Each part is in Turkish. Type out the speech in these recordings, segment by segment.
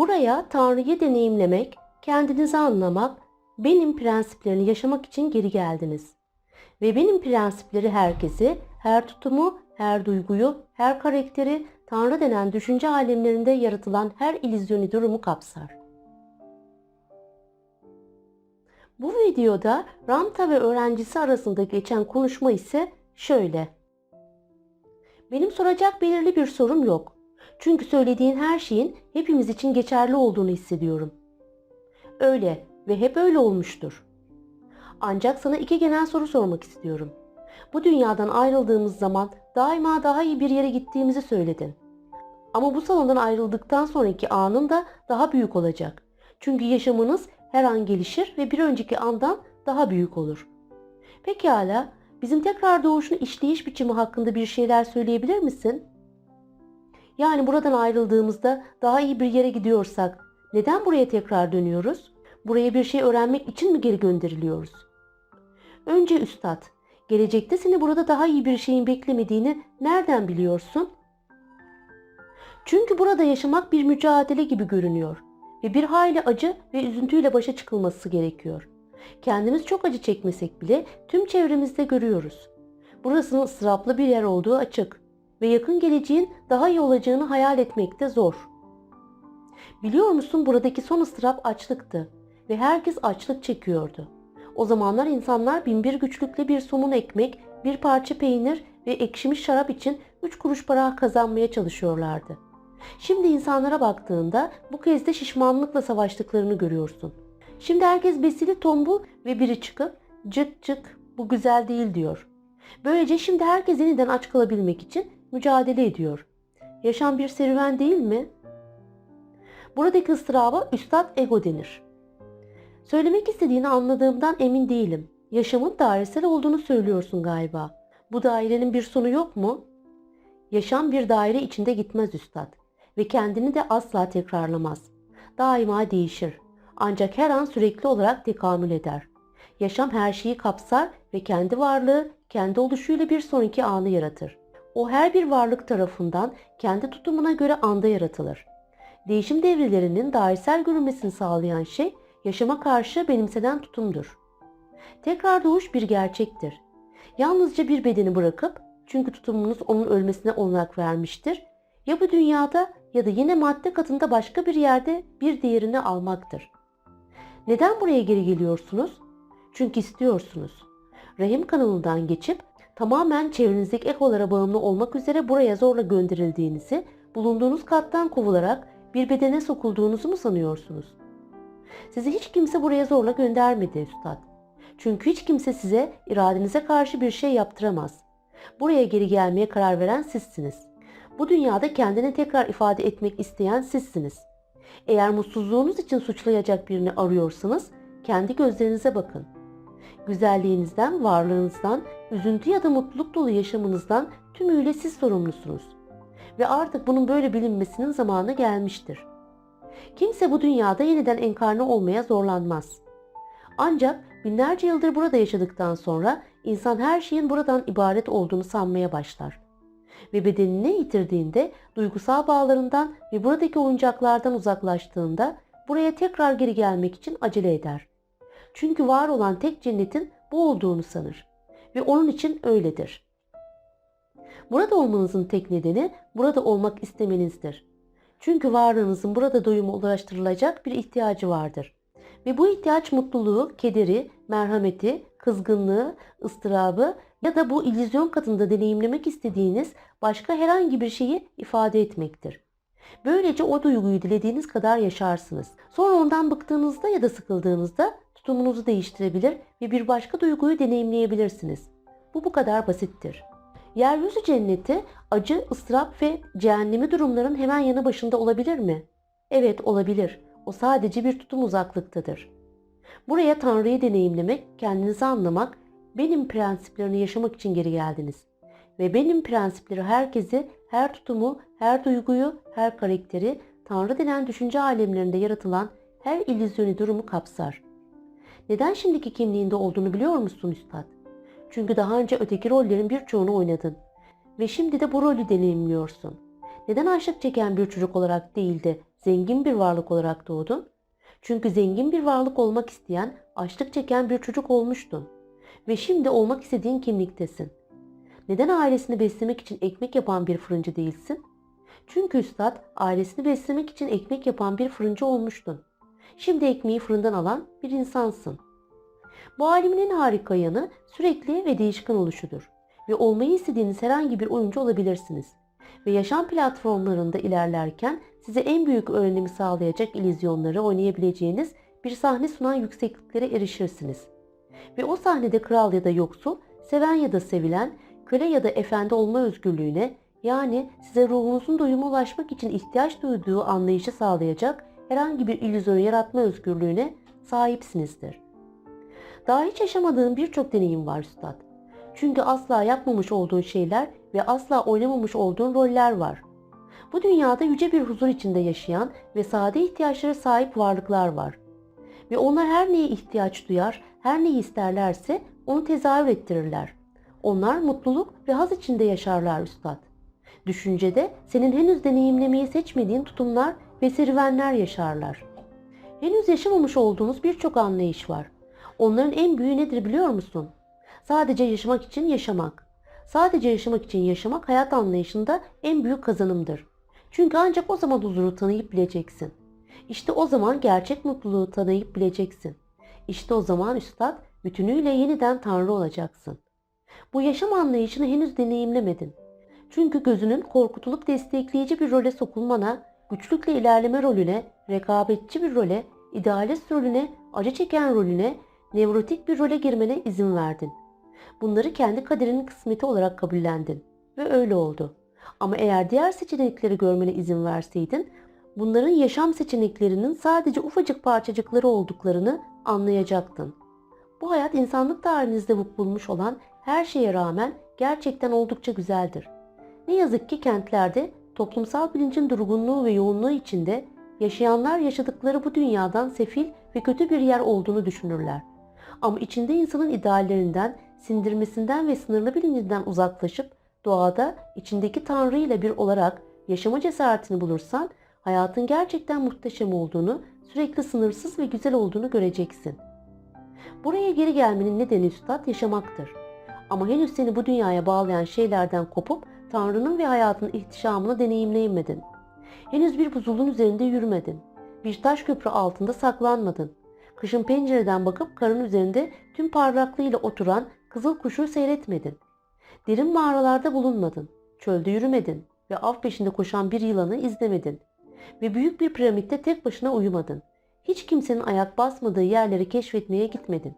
Buraya Tanrı'yı deneyimlemek, kendinizi anlamak, benim prensiplerini yaşamak için geri geldiniz. Ve benim prensipleri herkesi, her tutumu, her duyguyu, her karakteri, Tanrı denen düşünce alemlerinde yaratılan her illüzyoni durumu kapsar. Bu videoda Ramta ve öğrencisi arasında geçen konuşma ise şöyle. Benim soracak belirli bir sorum yok. Çünkü söylediğin her şeyin hepimiz için geçerli olduğunu hissediyorum. Öyle ve hep öyle olmuştur. Ancak sana iki genel soru sormak istiyorum. Bu dünyadan ayrıldığımız zaman daima daha iyi bir yere gittiğimizi söyledin. Ama bu salondan ayrıldıktan sonraki anın da daha büyük olacak. Çünkü yaşamınız her an gelişir ve bir önceki andan daha büyük olur. Pekala, bizim tekrar doğuşun işleyiş biçimi hakkında bir şeyler söyleyebilir misin? Yani buradan ayrıldığımızda daha iyi bir yere gidiyorsak neden buraya tekrar dönüyoruz? Buraya bir şey öğrenmek için mi geri gönderiliyoruz? Önce üstad, gelecekte seni burada daha iyi bir şeyin beklemediğini nereden biliyorsun? Çünkü burada yaşamak bir mücadele gibi görünüyor ve bir hayli acı ve üzüntüyle başa çıkılması gerekiyor. Kendimiz çok acı çekmesek bile tüm çevremizde görüyoruz. Burasının ıstıraplı bir yer olduğu açık ve yakın geleceğin daha iyi olacağını hayal etmek de zor. Biliyor musun buradaki son ıstırap açlıktı ve herkes açlık çekiyordu. O zamanlar insanlar binbir güçlükle bir somun ekmek, bir parça peynir ve ekşimiş şarap için üç kuruş para kazanmaya çalışıyorlardı. Şimdi insanlara baktığında bu kez de şişmanlıkla savaştıklarını görüyorsun. Şimdi herkes besili tombul ve biri çıkıp cık cık bu güzel değil diyor. Böylece şimdi herkes yeniden aç kalabilmek için mücadele ediyor. Yaşam bir serüven değil mi? Buradaki ıstıraba üstad ego denir. Söylemek istediğini anladığımdan emin değilim. Yaşamın dairesel olduğunu söylüyorsun galiba. Bu dairenin bir sonu yok mu? Yaşam bir daire içinde gitmez üstad ve kendini de asla tekrarlamaz. Daima değişir. Ancak her an sürekli olarak tekamül eder. Yaşam her şeyi kapsar ve kendi varlığı, kendi oluşuyla bir sonraki anı yaratır. O her bir varlık tarafından kendi tutumuna göre anda yaratılır. Değişim devrelerinin dairesel görünmesini sağlayan şey yaşama karşı benimsenen tutumdur. Tekrar doğuş bir gerçektir. Yalnızca bir bedeni bırakıp çünkü tutumunuz onun ölmesine olanak vermiştir. Ya bu dünyada ya da yine madde katında başka bir yerde bir diğerini almaktır. Neden buraya geri geliyorsunuz? Çünkü istiyorsunuz. Rahim kanalından geçip tamamen çevrenizdeki ekolara bağımlı olmak üzere buraya zorla gönderildiğinizi, bulunduğunuz kattan kovularak bir bedene sokulduğunuzu mu sanıyorsunuz? Sizi hiç kimse buraya zorla göndermedi üstad. Çünkü hiç kimse size iradenize karşı bir şey yaptıramaz. Buraya geri gelmeye karar veren sizsiniz. Bu dünyada kendini tekrar ifade etmek isteyen sizsiniz. Eğer mutsuzluğunuz için suçlayacak birini arıyorsanız kendi gözlerinize bakın. Güzelliğinizden, varlığınızdan, üzüntü ya da mutluluk dolu yaşamınızdan tümüyle siz sorumlusunuz. Ve artık bunun böyle bilinmesinin zamanı gelmiştir. Kimse bu dünyada yeniden enkarne olmaya zorlanmaz. Ancak binlerce yıldır burada yaşadıktan sonra insan her şeyin buradan ibaret olduğunu sanmaya başlar. Ve bedenini yitirdiğinde, duygusal bağlarından ve buradaki oyuncaklardan uzaklaştığında buraya tekrar geri gelmek için acele eder. Çünkü var olan tek cennetin bu olduğunu sanır. Ve onun için öyledir. Burada olmanızın tek nedeni burada olmak istemenizdir. Çünkü varlığınızın burada doyuma ulaştırılacak bir ihtiyacı vardır. Ve bu ihtiyaç mutluluğu, kederi, merhameti, kızgınlığı, ıstırabı ya da bu illüzyon katında deneyimlemek istediğiniz başka herhangi bir şeyi ifade etmektir. Böylece o duyguyu dilediğiniz kadar yaşarsınız. Sonra ondan bıktığınızda ya da sıkıldığınızda tutumunuzu değiştirebilir ve bir başka duyguyu deneyimleyebilirsiniz. Bu bu kadar basittir. Yeryüzü cenneti acı, ıstırap ve cehennemi durumların hemen yanı başında olabilir mi? Evet olabilir. O sadece bir tutum uzaklıktadır. Buraya Tanrı'yı deneyimlemek, kendinizi anlamak, benim prensiplerini yaşamak için geri geldiniz. Ve benim prensipleri herkesi, her tutumu, her duyguyu, her karakteri, Tanrı denen düşünce alemlerinde yaratılan her illüzyoni durumu kapsar. Neden şimdiki kimliğinde olduğunu biliyor musun Üstad? Çünkü daha önce öteki rollerin birçoğunu oynadın. Ve şimdi de bu rolü deneyimliyorsun. Neden aşık çeken bir çocuk olarak değil de zengin bir varlık olarak doğdun? Çünkü zengin bir varlık olmak isteyen, açlık çeken bir çocuk olmuştun. Ve şimdi olmak istediğin kimliktesin. Neden ailesini beslemek için ekmek yapan bir fırıncı değilsin? Çünkü üstad ailesini beslemek için ekmek yapan bir fırıncı olmuştun. Şimdi ekmeği fırından alan bir insansın. Bu alemin en harika yanı sürekli ve değişken oluşudur. Ve olmayı istediğiniz herhangi bir oyuncu olabilirsiniz. Ve yaşam platformlarında ilerlerken size en büyük öğrenimi sağlayacak illüzyonları oynayabileceğiniz bir sahne sunan yüksekliklere erişirsiniz. Ve o sahnede kral ya da yoksul, seven ya da sevilen, köle ya da efendi olma özgürlüğüne yani size ruhunuzun doyuma ulaşmak için ihtiyaç duyduğu anlayışı sağlayacak herhangi bir illüzyon yaratma özgürlüğüne sahipsinizdir. Daha hiç yaşamadığın birçok deneyim var üstad. Çünkü asla yapmamış olduğun şeyler ve asla oynamamış olduğun roller var. Bu dünyada yüce bir huzur içinde yaşayan ve sade ihtiyaçlara sahip varlıklar var. Ve onlar her neye ihtiyaç duyar, her neyi isterlerse onu tezahür ettirirler. Onlar mutluluk ve haz içinde yaşarlar üstad. Düşüncede senin henüz deneyimlemeyi seçmediğin tutumlar ve serüvenler yaşarlar. Henüz yaşamamış olduğunuz birçok anlayış var. Onların en büyüğü nedir biliyor musun? Sadece yaşamak için yaşamak. Sadece yaşamak için yaşamak hayat anlayışında en büyük kazanımdır. Çünkü ancak o zaman huzuru tanıyıp bileceksin. İşte o zaman gerçek mutluluğu tanıyıp bileceksin. İşte o zaman üstad bütünüyle yeniden Tanrı olacaksın. Bu yaşam anlayışını henüz deneyimlemedin. Çünkü gözünün korkutulup destekleyici bir role sokulmana, güçlükle ilerleme rolüne, rekabetçi bir role, idealist rolüne, acı çeken rolüne, nevrotik bir role girmene izin verdin. Bunları kendi kaderinin kısmeti olarak kabullendin ve öyle oldu. Ama eğer diğer seçenekleri görmene izin verseydin, bunların yaşam seçeneklerinin sadece ufacık parçacıkları olduklarını anlayacaktın. Bu hayat insanlık tarihinizde bulmuş olan her şeye rağmen gerçekten oldukça güzeldir. Ne yazık ki kentlerde toplumsal bilincin durgunluğu ve yoğunluğu içinde yaşayanlar yaşadıkları bu dünyadan sefil ve kötü bir yer olduğunu düşünürler. Ama içinde insanın ideallerinden, sindirmesinden ve sınırlı bilincinden uzaklaşıp doğada içindeki Tanrı ile bir olarak yaşama cesaretini bulursan hayatın gerçekten muhteşem olduğunu, sürekli sınırsız ve güzel olduğunu göreceksin. Buraya geri gelmenin nedeni üstad yaşamaktır. Ama henüz seni bu dünyaya bağlayan şeylerden kopup Tanrı'nın ve hayatın ihtişamını deneyimleyemedin. Henüz bir buzulun üzerinde yürümedin. Bir taş köprü altında saklanmadın. Kışın pencereden bakıp karın üzerinde tüm parlaklığıyla oturan kızıl kuşu seyretmedin. Derin mağaralarda bulunmadın. Çölde yürümedin ve av peşinde koşan bir yılanı izlemedin. Ve büyük bir piramitte tek başına uyumadın. Hiç kimsenin ayak basmadığı yerleri keşfetmeye gitmedin.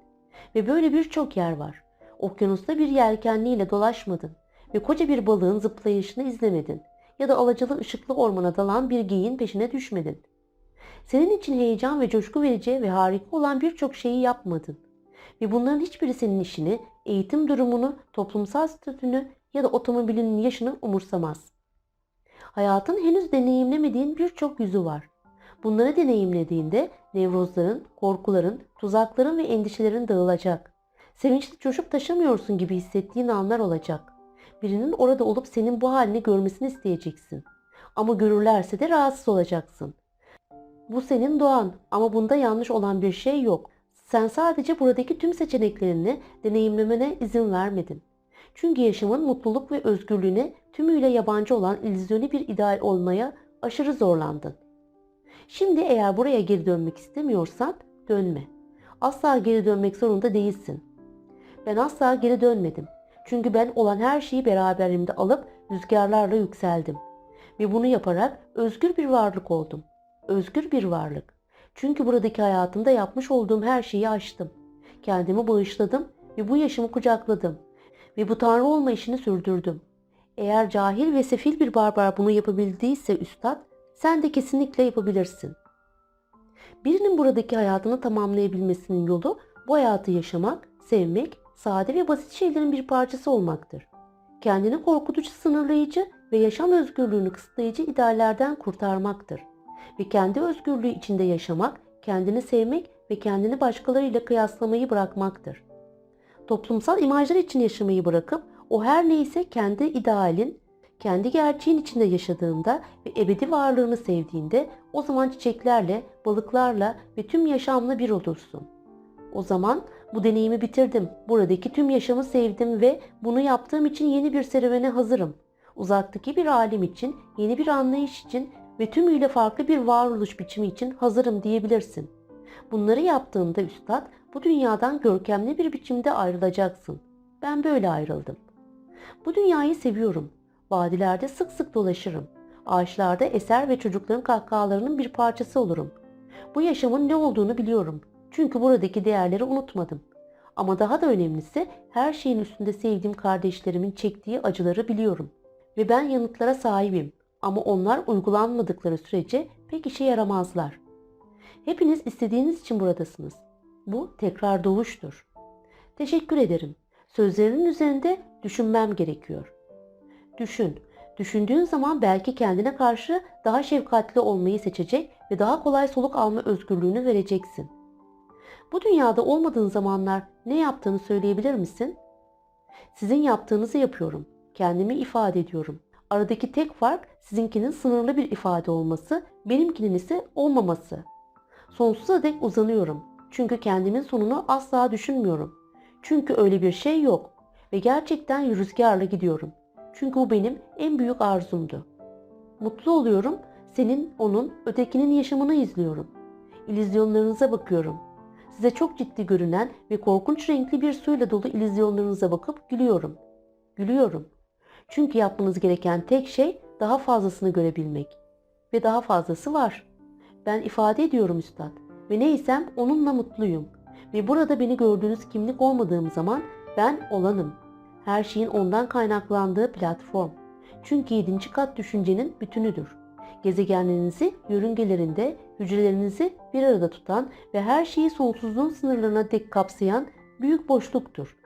Ve böyle birçok yer var. Okyanusta bir yelkenliyle dolaşmadın ve koca bir balığın zıplayışını izlemedin ya da alacalı ışıklı ormana dalan bir geyiğin peşine düşmedin. Senin için heyecan ve coşku verici ve harika olan birçok şeyi yapmadın. Ve bunların hiçbiri senin işini, eğitim durumunu, toplumsal statünü ya da otomobilinin yaşını umursamaz. Hayatın henüz deneyimlemediğin birçok yüzü var. Bunları deneyimlediğinde nevrozların, korkuların, tuzakların ve endişelerin dağılacak. Sevinçli coşup taşımıyorsun gibi hissettiğin anlar olacak. Birinin orada olup senin bu halini görmesini isteyeceksin. Ama görürlerse de rahatsız olacaksın. Bu senin doğan ama bunda yanlış olan bir şey yok. Sen sadece buradaki tüm seçeneklerini deneyimlemene izin vermedin. Çünkü yaşamın mutluluk ve özgürlüğüne tümüyle yabancı olan illüzyoni bir ideal olmaya aşırı zorlandın. Şimdi eğer buraya geri dönmek istemiyorsan dönme. Asla geri dönmek zorunda değilsin. Ben asla geri dönmedim. Çünkü ben olan her şeyi beraberimde alıp rüzgarlarla yükseldim. Ve bunu yaparak özgür bir varlık oldum. Özgür bir varlık. Çünkü buradaki hayatımda yapmış olduğum her şeyi aştım. Kendimi bağışladım ve bu yaşımı kucakladım. Ve bu tanrı olma işini sürdürdüm. Eğer cahil ve sefil bir barbar bunu yapabildiyse üstad, sen de kesinlikle yapabilirsin. Birinin buradaki hayatını tamamlayabilmesinin yolu bu hayatı yaşamak, sevmek, sade ve basit şeylerin bir parçası olmaktır. Kendini korkutucu, sınırlayıcı ve yaşam özgürlüğünü kısıtlayıcı ideallerden kurtarmaktır. Ve kendi özgürlüğü içinde yaşamak, kendini sevmek ve kendini başkalarıyla kıyaslamayı bırakmaktır. Toplumsal imajlar için yaşamayı bırakıp o her neyse kendi idealin, kendi gerçeğin içinde yaşadığında ve ebedi varlığını sevdiğinde o zaman çiçeklerle, balıklarla ve tüm yaşamla bir olursun. O zaman bu deneyimi bitirdim. Buradaki tüm yaşamı sevdim ve bunu yaptığım için yeni bir serüvene hazırım. Uzaktaki bir alim için, yeni bir anlayış için ve tümüyle farklı bir varoluş biçimi için hazırım diyebilirsin. Bunları yaptığında üstad bu dünyadan görkemli bir biçimde ayrılacaksın. Ben böyle ayrıldım. Bu dünyayı seviyorum. Vadilerde sık sık dolaşırım. Ağaçlarda eser ve çocukların kahkahalarının bir parçası olurum. Bu yaşamın ne olduğunu biliyorum. Çünkü buradaki değerleri unutmadım. Ama daha da önemlisi her şeyin üstünde sevdiğim kardeşlerimin çektiği acıları biliyorum. Ve ben yanıtlara sahibim. Ama onlar uygulanmadıkları sürece pek işe yaramazlar. Hepiniz istediğiniz için buradasınız. Bu tekrar doğuştur. Teşekkür ederim. Sözlerinin üzerinde düşünmem gerekiyor. Düşün. Düşündüğün zaman belki kendine karşı daha şefkatli olmayı seçecek ve daha kolay soluk alma özgürlüğünü vereceksin. Bu dünyada olmadığın zamanlar ne yaptığını söyleyebilir misin? Sizin yaptığınızı yapıyorum. Kendimi ifade ediyorum. Aradaki tek fark sizinkinin sınırlı bir ifade olması, benimkinin ise olmaması. Sonsuza dek uzanıyorum. Çünkü kendimin sonunu asla düşünmüyorum. Çünkü öyle bir şey yok. Ve gerçekten rüzgarla gidiyorum. Çünkü bu benim en büyük arzumdu. Mutlu oluyorum. Senin, onun, ötekinin yaşamını izliyorum. İllüzyonlarınıza bakıyorum. Size çok ciddi görünen ve korkunç renkli bir suyla dolu illüzyonlarınıza bakıp gülüyorum. Gülüyorum. Çünkü yapmanız gereken tek şey daha fazlasını görebilmek. Ve daha fazlası var. Ben ifade ediyorum üstad. Ve neysem onunla mutluyum. Ve burada beni gördüğünüz kimlik olmadığım zaman ben olanım. Her şeyin ondan kaynaklandığı platform. Çünkü yedinci kat düşüncenin bütünüdür. Gezegenlerinizi yörüngelerinde, hücrelerinizi bir arada tutan ve her şeyi sonsuzluğun sınırlarına dek kapsayan büyük boşluktur.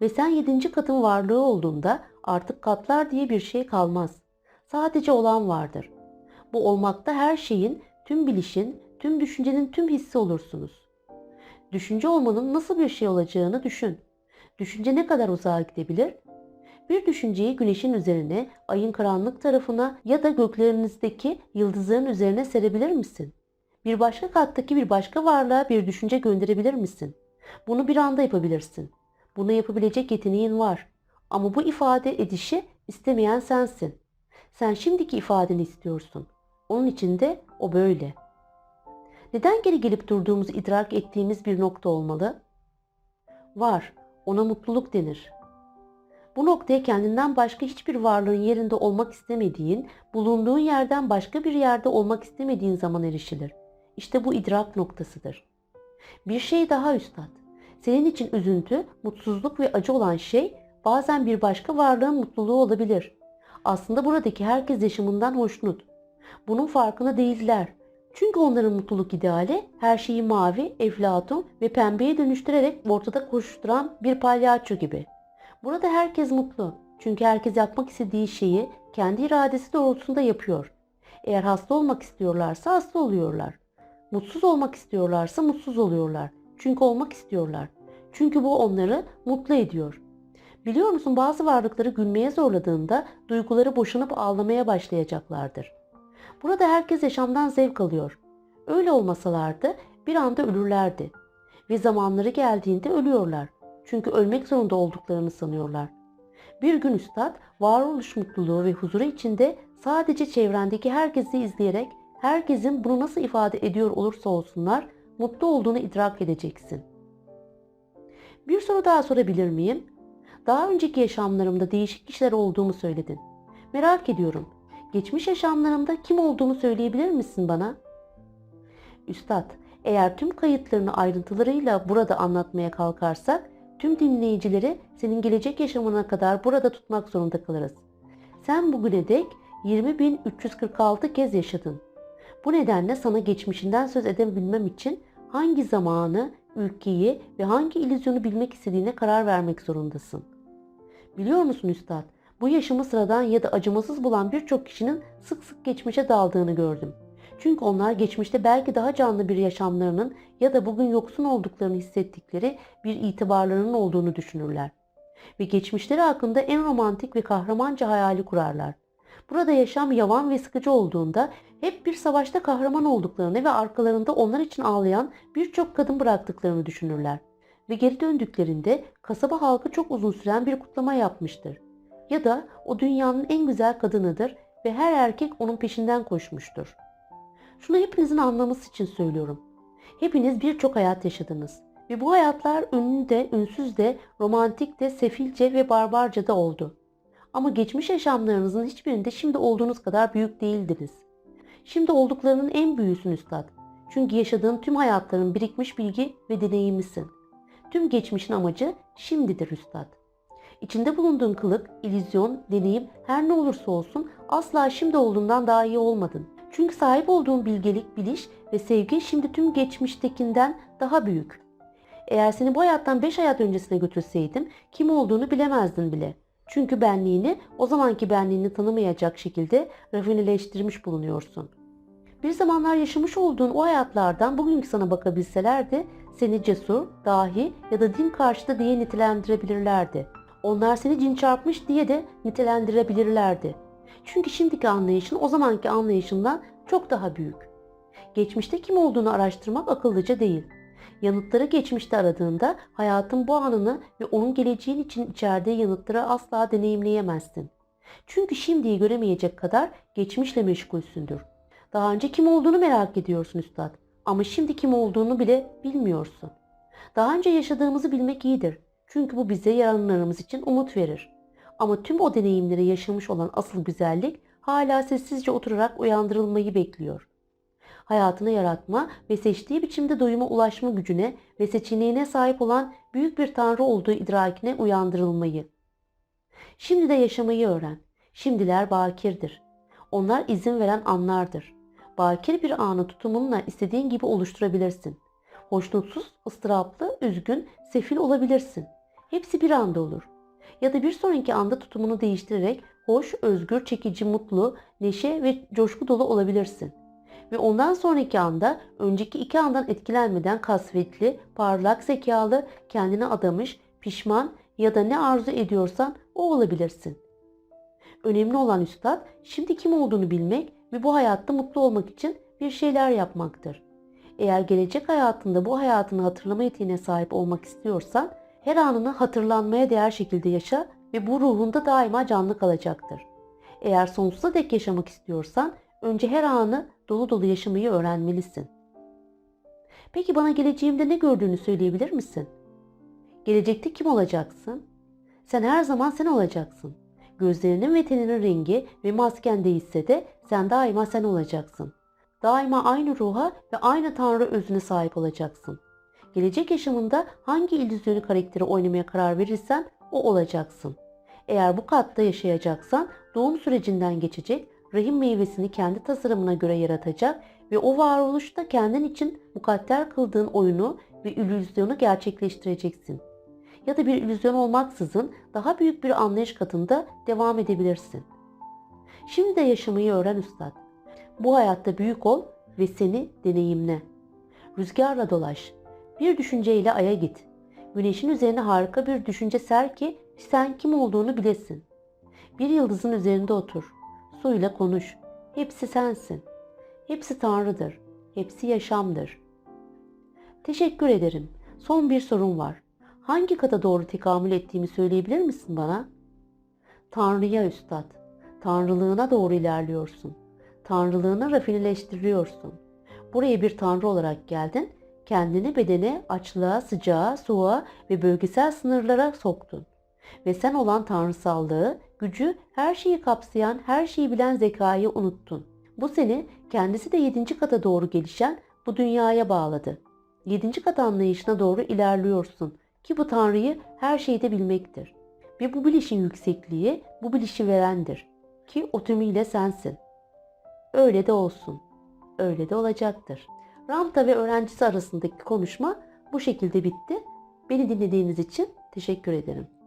Ve sen yedinci katın varlığı olduğunda artık katlar diye bir şey kalmaz. Sadece olan vardır. Bu olmakta her şeyin, tüm bilişin, tüm düşüncenin tüm hissi olursunuz. Düşünce olmanın nasıl bir şey olacağını düşün. Düşünce ne kadar uzağa gidebilir? Bir düşünceyi güneşin üzerine, ayın karanlık tarafına ya da göklerinizdeki yıldızların üzerine serebilir misin? Bir başka kattaki bir başka varlığa bir düşünce gönderebilir misin? Bunu bir anda yapabilirsin. Bunu yapabilecek yeteneğin var. Ama bu ifade edişi istemeyen sensin. Sen şimdiki ifadeni istiyorsun. Onun için de o böyle. Neden geri gelip durduğumuzu idrak ettiğimiz bir nokta olmalı? Var. Ona mutluluk denir. Bu noktaya kendinden başka hiçbir varlığın yerinde olmak istemediğin, bulunduğun yerden başka bir yerde olmak istemediğin zaman erişilir. İşte bu idrak noktasıdır. Bir şey daha üstad. Senin için üzüntü, mutsuzluk ve acı olan şey bazen bir başka varlığın mutluluğu olabilir. Aslında buradaki herkes yaşamından hoşnut. Bunun farkında değiller. Çünkü onların mutluluk ideali her şeyi mavi, eflatun ve pembeye dönüştürerek ortada koşturan bir palyaço gibi. Burada herkes mutlu. Çünkü herkes yapmak istediği şeyi kendi iradesi doğrultusunda yapıyor. Eğer hasta olmak istiyorlarsa hasta oluyorlar. Mutsuz olmak istiyorlarsa mutsuz oluyorlar. Çünkü olmak istiyorlar. Çünkü bu onları mutlu ediyor. Biliyor musun bazı varlıkları gülmeye zorladığında duyguları boşanıp ağlamaya başlayacaklardır. Burada herkes yaşamdan zevk alıyor. Öyle olmasalardı bir anda ölürlerdi. Ve zamanları geldiğinde ölüyorlar. Çünkü ölmek zorunda olduklarını sanıyorlar. Bir gün üstad varoluş mutluluğu ve huzuru içinde sadece çevrendeki herkesi izleyerek herkesin bunu nasıl ifade ediyor olursa olsunlar mutlu olduğunu idrak edeceksin. Bir soru daha sorabilir miyim? Daha önceki yaşamlarımda değişik kişiler olduğumu söyledin. Merak ediyorum. Geçmiş yaşamlarımda kim olduğumu söyleyebilir misin bana? Üstad, eğer tüm kayıtlarını ayrıntılarıyla burada anlatmaya kalkarsak, tüm dinleyicileri senin gelecek yaşamına kadar burada tutmak zorunda kalırız. Sen bugüne dek 20.346 kez yaşadın. Bu nedenle sana geçmişinden söz edebilmem için hangi zamanı, ülkeyi ve hangi illüzyonu bilmek istediğine karar vermek zorundasın. Biliyor musun üstad, bu yaşamı sıradan ya da acımasız bulan birçok kişinin sık sık geçmişe daldığını gördüm. Çünkü onlar geçmişte belki daha canlı bir yaşamlarının ya da bugün yoksun olduklarını hissettikleri bir itibarlarının olduğunu düşünürler. Ve geçmişleri hakkında en romantik ve kahramanca hayali kurarlar. Burada yaşam yavan ve sıkıcı olduğunda hep bir savaşta kahraman olduklarını ve arkalarında onlar için ağlayan birçok kadın bıraktıklarını düşünürler. Ve geri döndüklerinde kasaba halkı çok uzun süren bir kutlama yapmıştır. Ya da o dünyanın en güzel kadınıdır ve her erkek onun peşinden koşmuştur. Şunu hepinizin anlaması için söylüyorum. Hepiniz birçok hayat yaşadınız. Ve bu hayatlar ünlü de, ünsüz de, romantik de, sefilce ve barbarca da oldu. Ama geçmiş yaşamlarınızın hiçbirinde şimdi olduğunuz kadar büyük değildiniz. Şimdi olduklarının en büyüsün üstad. Çünkü yaşadığın tüm hayatların birikmiş bilgi ve deneyimisin. Tüm geçmişin amacı şimdidir üstad. İçinde bulunduğun kılık, illüzyon, deneyim her ne olursa olsun asla şimdi olduğundan daha iyi olmadın. Çünkü sahip olduğun bilgelik, biliş ve sevgi şimdi tüm geçmiştekinden daha büyük. Eğer seni bu hayattan 5 hayat öncesine götürseydim kim olduğunu bilemezdin bile. Çünkü benliğini o zamanki benliğini tanımayacak şekilde rafineleştirmiş bulunuyorsun. Bir zamanlar yaşamış olduğun o hayatlardan bugünkü sana bakabilselerdi seni cesur, dahi ya da din karşıtı diye nitelendirebilirlerdi. Onlar seni cin çarpmış diye de nitelendirebilirlerdi. Çünkü şimdiki anlayışın o zamanki anlayışından çok daha büyük. Geçmişte kim olduğunu araştırmak akıllıca değil. Yanıtları geçmişte aradığında hayatın bu anını ve onun geleceğin için içerdiği yanıtları asla deneyimleyemezsin. Çünkü şimdiyi göremeyecek kadar geçmişle meşgulsündür. Daha önce kim olduğunu merak ediyorsun üstad ama şimdi kim olduğunu bile bilmiyorsun. Daha önce yaşadığımızı bilmek iyidir. Çünkü bu bize yarınlarımız için umut verir. Ama tüm o deneyimleri yaşamış olan asıl güzellik hala sessizce oturarak uyandırılmayı bekliyor. Hayatını yaratma ve seçtiği biçimde doyuma ulaşma gücüne ve seçeneğine sahip olan büyük bir tanrı olduğu idrakine uyandırılmayı. Şimdi de yaşamayı öğren. Şimdiler bakirdir. Onlar izin veren anlardır. Bakir bir anı tutumunla istediğin gibi oluşturabilirsin. Hoşnutsuz, ıstıraplı, üzgün, sefil olabilirsin. Hepsi bir anda olur. Ya da bir sonraki anda tutumunu değiştirerek hoş, özgür, çekici, mutlu, neşe ve coşku dolu olabilirsin. Ve ondan sonraki anda önceki iki andan etkilenmeden kasvetli, parlak zekalı, kendine adamış, pişman ya da ne arzu ediyorsan o olabilirsin. Önemli olan üstad şimdi kim olduğunu bilmek ve bu hayatta mutlu olmak için bir şeyler yapmaktır. Eğer gelecek hayatında bu hayatını hatırlama yeteneğine sahip olmak istiyorsan her anını hatırlanmaya değer şekilde yaşa ve bu ruhunda daima canlı kalacaktır. Eğer sonsuza dek yaşamak istiyorsan önce her anı dolu dolu yaşamayı öğrenmelisin. Peki bana geleceğimde ne gördüğünü söyleyebilir misin? Gelecekte kim olacaksın? Sen her zaman sen olacaksın. Gözlerinin ve teninin rengi ve masken değişse de sen daima sen olacaksın. Daima aynı ruha ve aynı tanrı özüne sahip olacaksın. Gelecek yaşamında hangi illüzyonu karakteri oynamaya karar verirsen o olacaksın. Eğer bu katta yaşayacaksan doğum sürecinden geçecek, rahim meyvesini kendi tasarımına göre yaratacak ve o varoluşta kendin için mukadder kıldığın oyunu ve illüzyonu gerçekleştireceksin. Ya da bir illüzyon olmaksızın daha büyük bir anlayış katında devam edebilirsin. Şimdi de yaşamayı öğren üstad. Bu hayatta büyük ol ve seni deneyimle. Rüzgarla dolaş. Bir düşünceyle aya git. Güneşin üzerine harika bir düşünce ser ki sen kim olduğunu bilesin. Bir yıldızın üzerinde otur. Suyla konuş. Hepsi sensin. Hepsi Tanrı'dır. Hepsi yaşamdır. Teşekkür ederim. Son bir sorum var. Hangi kata doğru tekamül ettiğimi söyleyebilir misin bana? Tanrı'ya üstad. Tanrılığına doğru ilerliyorsun. Tanrılığını rafineleştiriyorsun. Buraya bir tanrı olarak geldin. Kendini bedene, açlığa, sıcağa, soğuğa ve bölgesel sınırlara soktun. Ve sen olan tanrısallığı, gücü, her şeyi kapsayan, her şeyi bilen zekayı unuttun. Bu seni kendisi de yedinci kata doğru gelişen bu dünyaya bağladı. Yedinci kat anlayışına doğru ilerliyorsun ki bu Tanrı'yı her şeyde bilmektir. Ve bu bilişin yüksekliği bu bilişi verendir ki o tümüyle sensin. Öyle de olsun. Öyle de olacaktır. Ramta ve öğrencisi arasındaki konuşma bu şekilde bitti. Beni dinlediğiniz için teşekkür ederim.